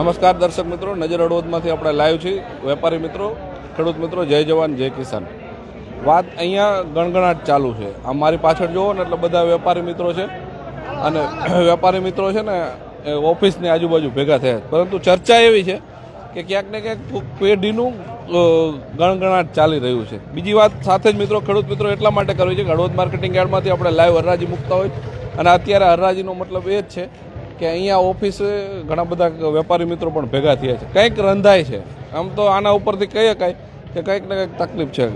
નમસ્કાર દર્શક મિત્રો, નજર હળવદમાંથી આપણે લાઈવ છીએ. વેપારી મિત્રો, ખેડૂત મિત્રો, જય જવાન, જય કિસાન. વાત અહીંયા ગણગણાટ ચાલુ છે. આ મારી પાછળ જુઓ ને એટલે બધા વેપારી મિત્રો છે. અને વેપારી મિત્રો છે ને, એ ઓફિસની આજુબાજુ ભેગા થયા પરંતુ ચર્ચા એવી છે કે ક્યાંક ને ક્યાંક પેઢીનું ગણગણાટ ચાલી રહ્યું છે. બીજી વાત સાથે જ મિત્રો, ખેડૂત મિત્રો એટલા માટે કરવી છે કે હળવદ માર્કેટિંગ યાર્ડમાંથી આપણે લાઈવ હરરાજી મૂકતા હોય. અને અત્યારે હરરાજીનો મતલબ એ જ છે કે અહીંયા ઓફિસે ઘણા બધા વેપારી મિત્રો પણ ભેગા થયા છે. કંઈક રંધાય છે. આમ તો આના ઉપરથી કહી શકાય કે કંઈક ને કંઈક તકલીફ છે.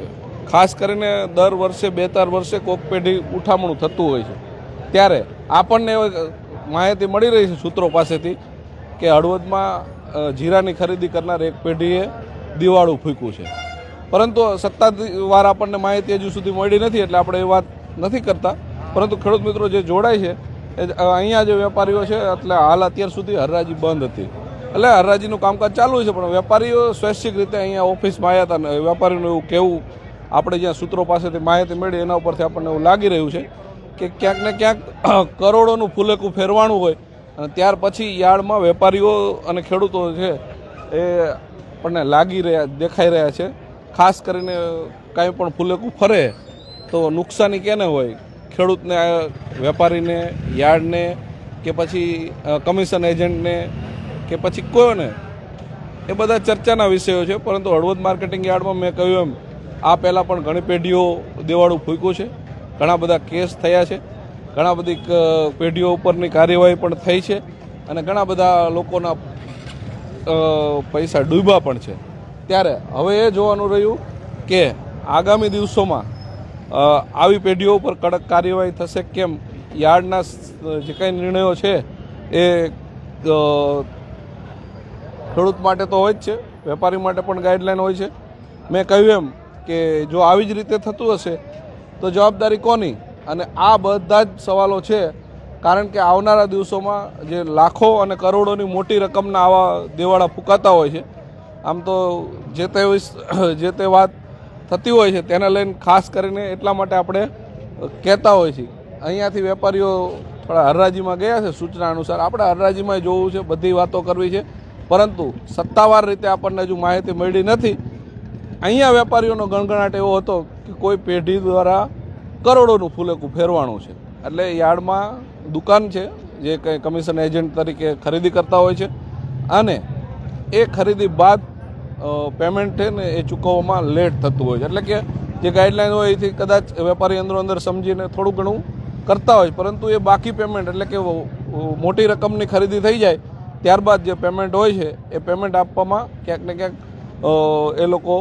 ખાસ કરીને દર વર્ષે બે ચાર વર્ષે કોક પેઢી ઉઠામણું થતું હોય છે. ત્યારે આપણને માહિતી મળી રહી છે સૂત્રો પાસેથી કે હળવદમાં જીરાની ખરીદી કરનાર એક પેઢીએ દિવાળું ફૂંક્યું છે. પરંતુ સત્તાવાર આપણને માહિતી હજુ સુધી મળી નથી, એટલે આપણે એ વાત નથી કરતા. પરંતુ ખેડૂત મિત્રો જે જોડાય છે અહીંયા જે વેપારીઓ છે, એટલે હાલ અત્યાર સુધી હરરાજી બંધ હતી. એટલે હરરાજીનું કામકાજ ચાલુ છે, પણ વેપારીઓ સ્વૈચ્છિક રીતે અહીંયા ઓફિસમાં આવ્યા હતા વેપારીનું એવું કહેવું, આપણે જ્યાં સૂત્રો પાસેથી માહિતી મળી, એના ઉપરથી આપણને એવું લાગી રહ્યું છે કે ક્યાંક ને ક્યાંક કરોડોનું ફૂલેકું ફેરવાનું હોય અને ત્યાર પછી યાર્ડમાં વેપારીઓ અને ખેડૂતો છે એ આપણને લાગી રહ્યા, દેખાઈ રહ્યા છે. ખાસ કરીને કાંઈ પણ ફૂલેકું ફરે તો નુકસાની કેને હોય? ખેડૂતને વેપારીને, યાર્ડને કે પછી કમિશન એજન્ટને કે પછી કોને એ બધા ચર્ચાના વિષયો છે. પરંતુ હળવદ માર્કેટિંગ યાર્ડમાં મેં કહ્યું એમ, આ પહેલાં પણ ઘણી પેઢીઓ દેવાળું ફૂંક્યું છે. ઘણા બધા કેસ થયા છે. ઘણા બધી પેઢીઓ ઉપરની કાર્યવાહી પણ થઈ છે. અને ઘણા બધા લોકોના પૈસા ડૂબ્યા પણ છે. ત્યારે હવે એ જોવાનું રહ્યું કે આગામી દિવસોમાં આવી પેઢીઓ ઉપર કડક કાર્યવાહી થશે કેમ? યાર્ડના જે કંઈ નિર્ણયો છે એ ખેડૂત માટે તો હોય જ છે, વેપારી માટે પણ ગાઈડલાઈન હોય છે. મેં કહ્યું એમ કે જો આવી જ રીતે થતું હશે, તો જવાબદારી કોની? અને આ બધા જ સવાલો છે, કારણ કે આવનારા દિવસોમાં જે લાખો અને કરોડોની મોટી રકમના આવા દેવાળા ફૂંકાતા હોય છે, આમ તો જે તે જે તે વાત થતી હોય છે, તેને લઈને ખાસ કરીને એટલા માટે આપણે કહેતા હોય છે અહીંયાથી વેપારીઓ થોડા હરરાજીમાં ગયા છે, સૂચના અનુસાર. આપણે હરરાજીમાં જોવું છે, બધી વાતો કરવી છે, પરંતુ સત્તાવાર રીતે આપણને હજુ માહિતી મળી નથી. અહીંયા વેપારીઓનો ગણગણાટ એવો હતો કે કોઈ પેઢી દ્વારા કરોડોનું ફૂલેકું ફેરવાનું છે. એટલે યાર્ડમાં દુકાન છે, જે કંઈ કમિશન એજન્ટ તરીકે ખરીદી કરતા હોય છે. અને એ ખરીદી બાદ પેમેન્ટ છે ને એ ચૂકવવામાં લેટ થતું હોય છે. એટલે કે જે ગાઈડલાઈન હોય એથી કદાચ વેપારી અંદરો અંદર સમજીને થોડું ઘણું કરતા હોય પરંતુ એ બાકી પેમેન્ટ એટલે કે મોટી રકમની ખરીદી થઈ જાય, ત્યારબાદ જે પેમેન્ટ હોય છે, એ પેમેન્ટ આપવામાં ક્યાંક ને ક્યાંક એ લોકો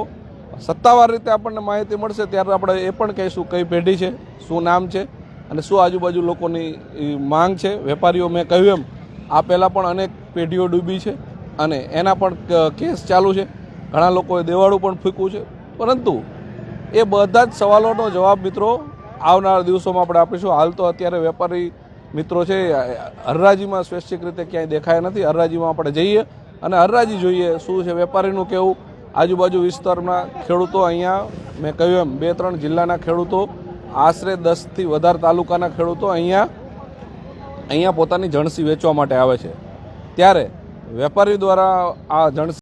સત્તાવાર રીતે આપણને માહિતી મળશે. ત્યારે આપણે એ પણ કહીશું કઈ પેઢી છે, શું નામ છે અને શું આજુબાજુ લોકોની માંગ છે. વેપારીઓ મેં કહ્યું એમ, આ પહેલાં પણ અનેક પેઢીઓ ડૂબી છે અને એના પણ કેસ ચાલુ છે. ઘણા લોકોએ દેવાળું પણ ફૂંક્યું છે. પરંતુ એ બધા જ સવાલોનો જવાબ મિત્રો આવનારા દિવસોમાં આપણે આપીશું. હાલ તો અત્યારે વેપારી મિત્રો છે, હરરાજીમાં સ્વૈચ્છિક રીતે ક્યાંય દેખાયા નથી. હરરાજીમાં આપણે જઈએ અને હરરાજી જોઈએ શું છે વેપારીનું કેવું. આજુબાજુ વિસ્તારના ખેડૂતો અહીંયા, મેં કહ્યું એમ બે ત્રણ જિલ્લાના ખેડૂતો, આશરે દસથી વધારે તાલુકાના ખેડૂતો અહીંયા અહીંયા પોતાની જણસી વેચવા માટે આવે છે. ત્યારે વેપારી દ્વારા આ જણસી